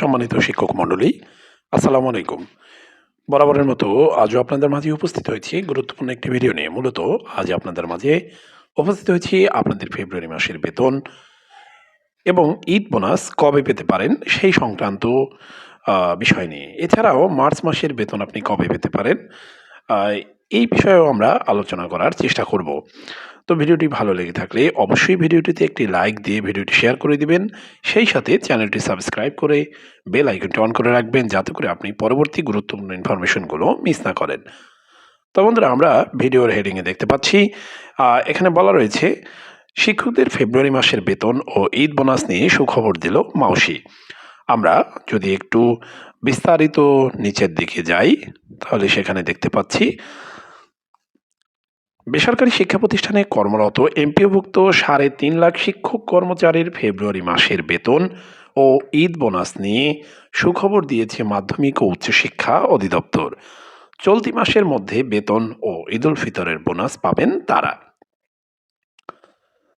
সম্মানিত শিক্ষক মণ্ডলী, আসসালামু আলাইকুম। বরাবরের মতো আজও আপনাদের মাঝে উপস্থিত হয়েছি গুরুত্বপূর্ণ একটি ভিডিও নিয়ে। মূলত আজ আপনাদের মাঝে উপস্থিত হয়েছি আপনাদের ফেব্রুয়ারি মাসের বেতন এবং ঈদ বোনাস কবে পেতে পারেন সেই সংক্রান্ত বিষয় নিয়ে। এছাড়াও মার্চ মাসের বেতন আপনি কবে পেতে পারেন এই বিষয়েও আমরা আলোচনা করার চেষ্টা করব। তো ভিডিওটি ভালো লেগে থাকলে অবশ্যই ভিডিওটিতে একটি লাইক দিয়ে ভিডিওটি শেয়ার করে দিবেন। সেই সাথে চ্যানেলটি সাবস্ক্রাইব করে বেল আইকনটি অন করে রাখবেন যাতে করে আপনি পরবর্তী গুরুত্বপূর্ণ ইনফরমেশনগুলো মিস না করেন। তো বন্ধুরা, আমরা ভিডিওর হেডিংয়ে দেখতে পাচ্ছি। এখানে বলা রয়েছে, শিক্ষকদের ফেব্রুয়ারি মাসের বেতন ও ঈদ বোনাস নিয়ে সুখবর দিল মাউসি। আমরা যদি একটু বিস্তারিত নিচের দিকে যাই, তাহলে সেখানে দেখতে পাচ্ছি বেসরকারি শিক্ষা প্রতিষ্ঠানে কর্মরত এমপিওভুক্ত সাড়ে তিন লাখ শিক্ষক কর্মচারীর ফেব্রুয়ারি মাসের বেতন ও ঈদ বোনাস নিয়ে সুখবর দিয়েছে মাধ্যমিক ও উচ্চশিক্ষা অধিদপ্তর। চলতি মাসের মধ্যে বেতন ও ঈদুল ফিতরের বোনাস পাবেন তারা।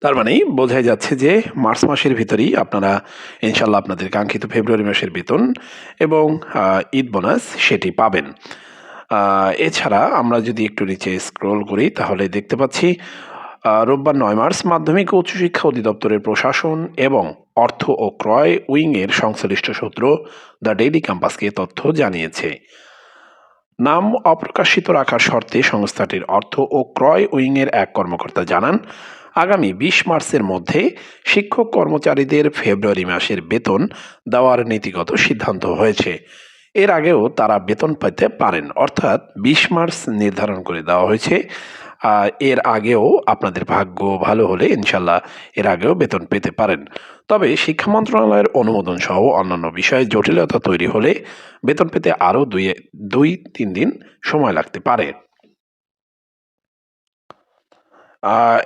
তার মানে বোঝাই যাচ্ছে যে মার্চ মাসের ভিতরেই আপনারা ইনশাল্লাহ আপনাদের কাঙ্ক্ষিত ফেব্রুয়ারি মাসের বেতন এবং ঈদ বোনাস সেটি পাবেন। এছাড়া আমরা যদি একটু নিচে স্ক্রল করি, তাহলে দেখতে পাচ্ছি রোববার নয় মার্চ মাধ্যমিক উচ্চশিক্ষা অধিদপ্তরের প্রশাসন এবং অর্থ ও ক্রয় উইংয়ের সংশ্লিষ্ট সূত্র দ্য ডেইলি ক্যাম্পাসকে তথ্য জানিয়েছে। নাম অপ্রকাশিত রাখার শর্তে সংস্থাটির অর্থ ও ক্রয় উইংয়ের এক কর্মকর্তা জানান, আগামী বিশ মার্চের মধ্যে শিক্ষক কর্মচারীদের ফেব্রুয়ারি মাসের বেতন দেওয়ার নীতিগত সিদ্ধান্ত হয়েছে। এর আগেও তারা বেতন পেতে পারেন, অর্থাৎ বিশ মার্চ নির্ধারণ করে দেওয়া হয়েছে। এর আগেও আপনাদের ভাগ্য ভালো হলে ইনশাল্লাহ এর আগেও বেতন পেতে পারেন। তবে শিক্ষা মন্ত্রণালয়ের অনুমোদন সহ অন্যান্য বিষয়ে জটিলতা তৈরি হলে বেতন পেতে আরও দুই দুই, তিন দিন সময় লাগতে পারে।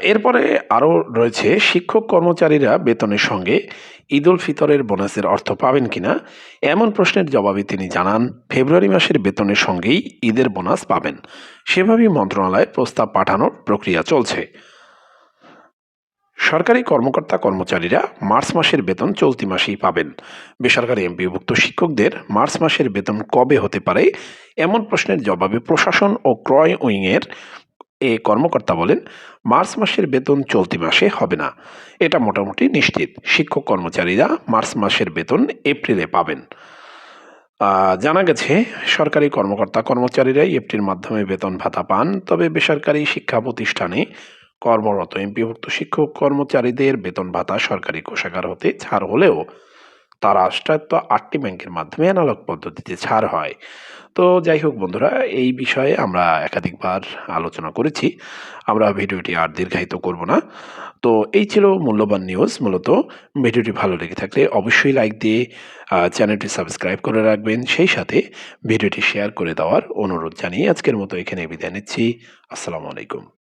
এরপরে আরও রয়েছে, শিক্ষক কর্মচারীরা বেতনের সঙ্গে ঈদ উল ফিতরের বোনাসের অর্থ পাবেন কিনা, এমন প্রশ্নের জবাবে তিনি জানান, ফেব্রুয়ারি মাসের বেতনের সঙ্গেই ঈদের বোনাস পাবেন। সেভাবেই মন্ত্রণালয়ে প্রস্তাব পাঠানোর প্রক্রিয়া চলছে। সরকারি কর্মকর্তা কর্মচারীরা মার্চ মাসের বেতন চলতি মাসেই পাবেন। বেসরকারি এমপিভুক্ত শিক্ষকদের মার্চ মাসের বেতন কবে হতে পারে, এমন প্রশ্নের জবাবে প্রশাসন ও ক্রয় উইংয়ের এ কর্মকর্তা বলেন, মার্চ মাসের বেতন চলতি মাসে হবে না। এটা মোটামুটি নিশ্চিত। শিক্ষক কর্মচারীরা মার্চ মাসের বেতন এপ্রিলে পাবেন। জানা গেছে, সরকারি কর্মকর্তা কর্মচারীরাই এফটির মাধ্যমে বেতন ভাতা পান, তবে বেসরকারি শিক্ষা প্রতিষ্ঠানে কর্মরত এমপিভুক্ত শিক্ষক কর্মচারীদের বেতন ভাতা সরকারি কোষাগার হতে ছাড় হলেও তার রাষ্ট্রায়ত্ত আটটি ব্যাংকের মাধ্যমে অ্যানালগ পদ্ধতিতে ছাড় হয়। তো যাই হোক বন্ধুরা, এই বিষয়ে আমরা একাধিকবার আলোচনা করেছি। আমরা ভিডিওটি আর দীর্ঘায়িত করব না। তো এই ছিল মূল্যবান নিউজ মূলত ভিডিওটি ভালো লেগে থাকলে অবশ্যই লাইক দিয়ে চ্যানেলটি সাবস্ক্রাইব করে রাখবেন। সেই সাথে ভিডিওটি শেয়ার করে দেওয়ার অনুরোধ জানিয়ে আজকের মতো এখানে বিদায় নিচ্ছি। আসসালামু আলাইকুম।